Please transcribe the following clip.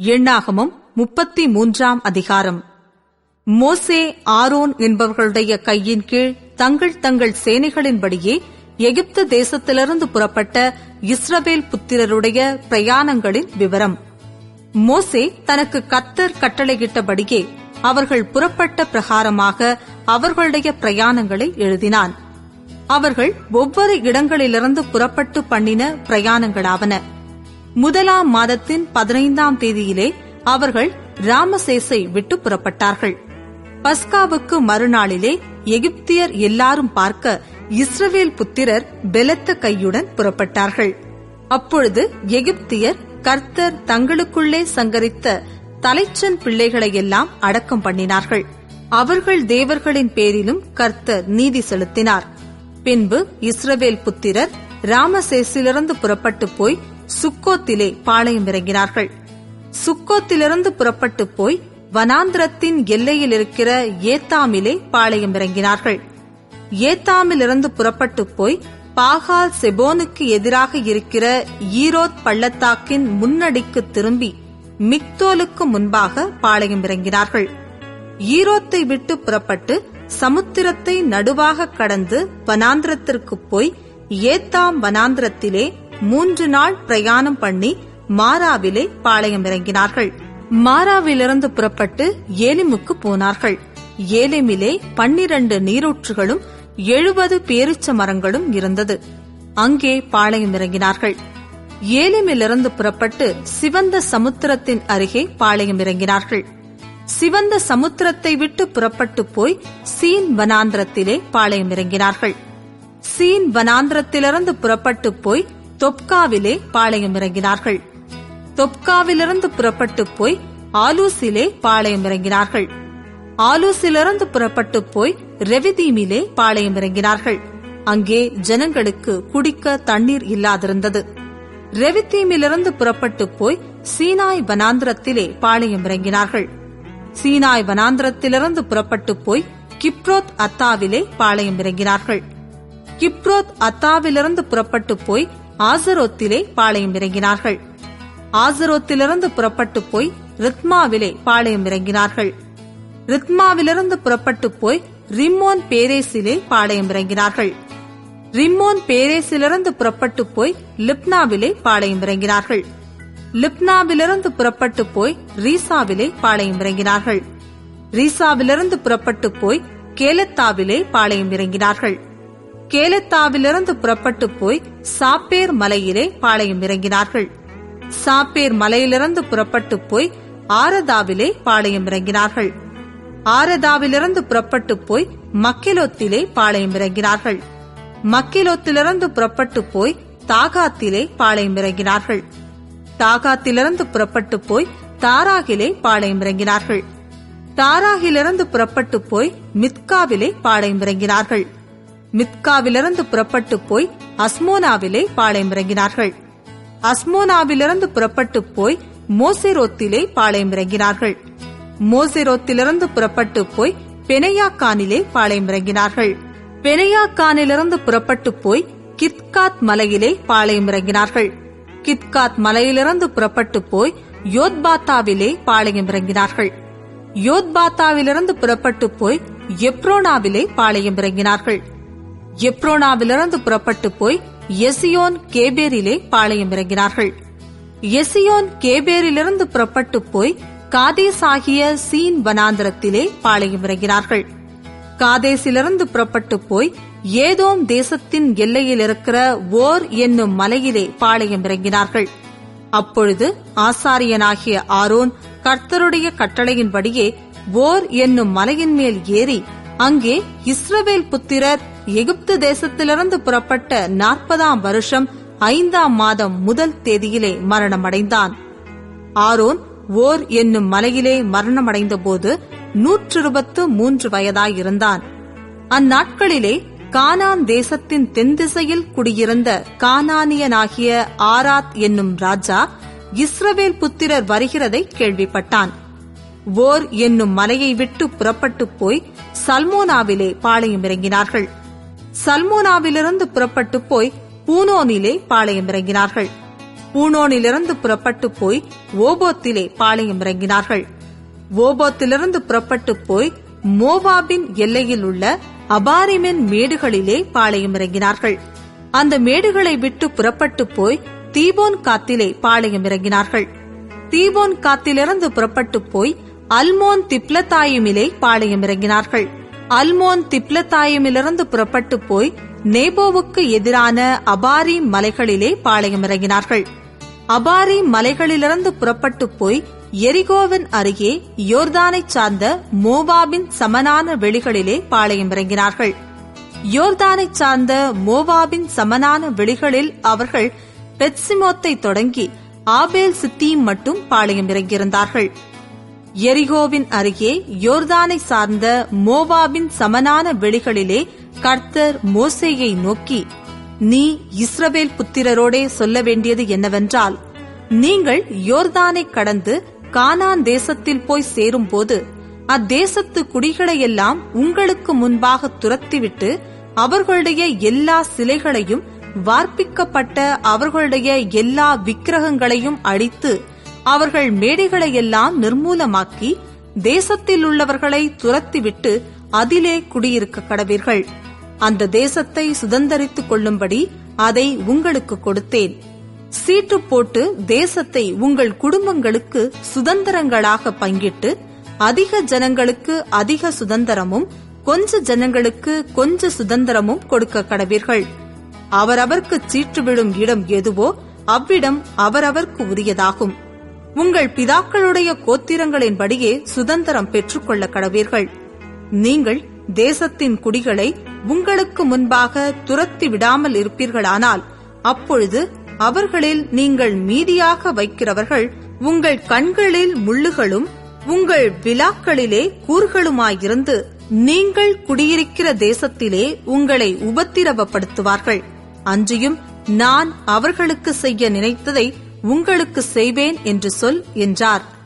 எண்ணாகமம் முப்பத்தி மூன்றாம் அதிகாரம். மோசே ஆரோன் என்பவர்களுடைய கையின் கீழ் தங்கள் தங்கள் சேனைகளின்படியே எகிப்து தேசத்திலிருந்து புறப்பட்ட இஸ்ரவேல் புத்திரருடைய பிரயாணங்களின் விவரம். மோசே தனக்கு கத்தர் கட்டளையிட்டபடியே அவர்கள் புறப்பட்ட பிரகாரமாக அவர்களுடைய பிரயாணங்களை எழுதினான். அவர்கள் ஒவ்வொரு இடங்களிலிருந்து புறப்பட்டு பண்ணின பிரயாணங்களாவன. முதலாம் மாதத்தின் பதினைந்தாம் தேதியிலே அவர்கள் ராமசேசை விட்டு புறப்பட்டார்கள். பஸ்காவுக்கு மறுநாளிலே எகிப்தியர் எல்லாரும் பார்க்க இஸ்ரவேல் புத்திரர் பெலத்த கையுடன் புறப்பட்டார்கள். அப்பொழுது எகிப்தியர் கர்த்தர் தங்களுக்குள்ளே சங்கரித்த தலைச்சன் பிள்ளைகளையெல்லாம் அடக்கம் பண்ணினார்கள். அவர்கள் தேவர்களின் பேரிலும் கர்த்தர் நீதி செலுத்தினார். பின்பு இஸ்ரவேல் புத்திரர் ராமசேசிலிருந்து புறப்பட்டு போய் சுக்கோத்திலே பாளையம் இறங்கினார்கள். சுக்கோத்திலிருந்து புறப்பட்டு போய் வனாந்திரத்தின் எல்லையில் இருக்கிற ஏத்தாமிலே பாளையம் இறங்கினார்கள். ஏத்தாமிலிருந்து புறப்பட்டு போய் பாகால் செபோனுக்கு எதிராக இருக்கிற ஈரோத் பள்ளத்தாக்கின் முன்னடிக்கு திரும்பி மிக்தோலுக்கு முன்பாக பாளையம் இறங்கினார்கள். ஈரோத்தை விட்டு புறப்பட்டு சமுத்திரத்தை நடுவாக கடந்து வனாந்திரத்திற்கு போய் ஏத்தாம் வனாந்திரத்திலே மூன்று நாள் பிரயாணம் பண்ணி மாராவிலே பாளையம் இறங்கினார்கள். மாராவிலிருந்து புறப்பட்டு ஏலிமுக்கு போனார்கள். ஏலிமிலே பன்னிரண்டு நீரூற்றுகளும் எழுபது பேரிச்ச மரங்களும் இருந்தது. அங்கே பாளையம் இறங்கினார்கள். ஏலிமிலிருந்து புறப்பட்டு சிவந்த சமுத்திரத்தின் அருகே பாளையம் இறங்கினார்கள். சிவந்த சமுத்திரத்தை விட்டு புறப்பட்டு போய் சீன் வனாந்திரத்திலே பாளையம் இறங்கினார்கள். சீன் வனாந்திரத்திலிருந்து புறப்பட்டு போய் தொப்காவிலே பாளையம் இறங்கினார்கள். தொப்காவிலிருந்து புறப்பட்டு போய் ஆலூசிலே பாளையம் இறங்கினார்கள். ஆலூசிலிருந்து புறப்பட்டு போய் ரெவிதீமிலே பாளையம் இறங்கினார்கள். அங்கே ஜனங்களுக்கு குடிக்க தண்ணீர் இல்லாதிருந்தது. ரெவித்தீமிலிருந்து புறப்பட்டு போய் சீனாய் வனாந்திரத்திலே பாளையம் இறங்கினார்கள். சீனாய் வனாந்திரத்திலிருந்து புறப்பட்டு போய் கிப்ரோத் அத்தாவிலே பாளையம் இறங்கினார்கள். கிப்ரோத் அத்தாவிலிருந்து புறப்பட்டு போய் ஆசரோத்திலே பாளையம் இறங்கினார்கள். ஆசரோத்திலிருந்து புறப்பட்டு போய் ரித்மாவிலே பாளையம் இறங்கினார்கள். ரித்மாவிலிருந்து புறப்பட்டு போய் ரிம்மோன் பேரேசிலே பாளையம் இறங்கினார்கள். ரிம்மோன் பேரேசிலிருந்து புறப்பட்டு போய் லிப்னாவிலே பாளையம் இறங்கினார்கள். லிப்னாவிலிருந்து புறப்பட்டு போய் ரீசாவிலே பாளையம் இறங்கினார்கள். ரீசாவிலிருந்து புறப்பட்டு போய் கேலத்தாவிலே பாளையம் இறங்கினார்கள். கேலத்தாவிலிருந்து புறப்பட்டு போய் சாப்பேர் மலையிலே பாளையம் இறங்கினார்கள். சாப்பேர் மலையிலிருந்து புறப்பட்டு போய் ஆரதாவிலே பாளையம் இறங்கினார்கள். ஆரதாவிலிருந்து புறப்பட்டு போய் மக்கெலோத்திலே பாளையம் இறங்கினார்கள். மக்கிலோத்திலிருந்து புறப்பட்டு போய் தாகாத்திலே பாளையம் இறங்கினார்கள். தாகாத்திலிருந்து புறப்பட்டு போய் தாராகிலே பாளையம் இறங்கினார்கள். தாராகிலிருந்து புறப்பட்டு போய் மித்காவிலே பாளையம் இறங்கினார்கள். மித்காவிலிருந்து புறப்பட்டு போய் அஸ்மோனாவிலே பாளையம் இறங்கினார்கள் அஸ்மோனாவிலிருந்து புறப்பட்டு போய் மோசிரோத்திலே பாளையம் இறங்கினார்கள் மோசிரோத்திலிருந்து புறப்பட்டு போய் பெனையாக்கானிலே பாளையம் இறங்கினார்கள் பெனையாக்கானிலிருந்து புறப்பட்டு போய் கித்காத் மலையிலே பாளையம் இறங்கினார்கள் கித்காத் மலையிலிருந்து புறப்பட்டு போய் யோத்பாத்தாவிலே பாளையம் இறங்கினார்கள் யோத்பாத்தாவிலிருந்து புறப்பட்டு போய் எப்ரோனாவிலே பாளையம் இறங்கினார்கள் எப்ரோனாவிலிருந்து புறப்பட்டு போய் எசியோன் கேபேரிலே பாளையம் இறங்கினார்கள். எசியோன் கேபேரிலிருந்து புறப்பட்டு போய் காதேஸ் ஆகிய சீன் வனாந்திரத்திலே பாளையம் இறங்கினார்கள். காதேசிலிருந்து புறப்பட்டு போய் ஏதோம் தேசத்தின் எல்லையில் இருக்கிற ஓர் என்னும் மலையிலே பாளையம் இறங்கினார்கள். அப்பொழுது ஆசாரியனாகிய ஆரோன் கர்த்தருடைய கட்டளையின்படியே ஓர் என்னும் மலையின் மேல் ஏறி அங்கே இஸ்ரவேல் புத்திரர் எகிப்து தேசத்திலிருந்து புறப்பட்ட நாற்பதாம் வருஷம் ஐந்தாம் மாதம் முதல் தேதியிலே மரணமடைந்தான். ஆரோன் ஓர் என்னும் மலையிலே மரணமடைந்த போது நூற்றிருபத்து மூன்று வயதாயிருந்தான். அந்நாட்களிலே கானான் தேசத்தின் தென்திசையில் குடியிருந்த கானானியனாகிய ஆராத் என்னும் ராஜா இஸ்ரவேல் புத்திரர் வருகிறதை கேள்விப்பட்டான். ஓர் என்னும் மலையை விட்டு புறப்பட்டு போய் சல்மோனாவிலே பாளையம் இறங்கினார்கள். சல்மோனாவிலிருந்து புறப்பட்டு போய் பூனோனிலே பாளையம் இறங்கினார்கள். பூனோனிலிருந்து புறப்பட்டு போய் ஓபோத்திலே பாளையம் இறங்கினார்கள். ஓபோத்திலிருந்து புறப்பட்டு போய் மோவாபின் எல்லையில் உள்ள அபாரிமின் மேடுகளிலே பாளையம் இறங்கினார்கள். அந்த மேடுகளை விட்டு புறப்பட்டு போய் தீபோன் காத்திலே பாளையம் இறங்கினார்கள். தீபோன் காத்திலிருந்து புறப்பட்டு போய் அல்மோன் திப்லத்தாயுமிலே பாளையம் இறங்கினார்கள் அல்மோன் திப்லத்தாயுமிலிருந்து புறப்பட்டு போய் நேபோவுக்கு எதிரான அபாரி மலைகளிலே பாளையம் இறங்கினார்கள் அபாரி மலைகளிலிருந்து புறப்பட்டு போய் எரிகோவின் அருகே யோர்தானை சார்ந்த மோவாபின் சமனான வெளிகளிலே பாளையம் இறங்கினார்கள் யோர்தானை சார்ந்த மோவாபின் சமனான வெளிகளில் அவர்கள் பெட்சிமோத்தை தொடங்கி ஆபேல் சித்தியும் மட்டும் பாளையம் இறங்கியிருந்தார்கள் எரிகோவின் அருகே யோர்தானை சார்ந்த மோவாபின் சமனான வெளிகளிலே கர்த்தர் மோசேயை நோக்கி நீ இஸ்ரவேல் புத்திரரோடே சொல்ல வேண்டியது என்னவென்றால் நீங்கள் யோர்தானை கடந்து கானான் தேசத்தில் போய் சேரும்போது அத்தேசத்து குடிகளையெல்லாம் உங்களுக்கு முன்பாக துரத்திவிட்டு அவர்களுடைய எல்லா சிலைகளையும் வார்ப்பிக்கப்பட்ட அவர்களுடைய எல்லா விக்கிரகங்களையும் அழித்து அவர்கள் மேடைகளை எல்லாம் நிர்மூலமாக்கி தேசத்தில் உள்ளவர்களை துரத்திவிட்டு அதிலே குடியிருக்க கடவீர்கள். அந்த தேசத்தை சுதந்திரித்துக் கொள்ளும்படி அதை உங்களுக்கு கொடுத்தேன். சீட்டு போட்டு தேசத்தை உங்கள் குடும்பங்களுக்கு சுதந்திரங்களாக பங்கிட்டு அதிக ஜனங்களுக்கு அதிக சுதந்திரமும் கொஞ்ச ஜனங்களுக்கு கொஞ்ச சுதந்திரமும் கொடுக்க கடவீர்கள். அவரவர்க்கு சீற்று விடும் இடம் எதுவோ அவ்விடம் அவரவர்க்கு உரியதாகும். உங்கள் பிதாக்களுடைய கோத்திரங்களின்படியே சுதந்திரம் பெற்றுக்கொள்ள கடவீர்கள் நீங்கள் தேசத்தின் குடிகளை உங்களுக்கு முன்பாக துரத்தி விடாமல் இருப்பீர்களானால் அப்பொழுது அவர்களில் நீங்கள் மீதியாக வைக்கிறவர்கள் உங்கள் கண்களில் முள்ளுகளும் உங்கள் விழாக்களிலே கூர்களுமாயிருந்து நீங்கள் குடியிருக்கிற தேசத்திலே உங்களை உபத்திரவப்படுத்துவார்கள். அன்றியும் நான் அவர்களுக்கு செய்ய நினைத்ததை உங்களுக்கு செய்வேன் என்று சொல் என்றார்.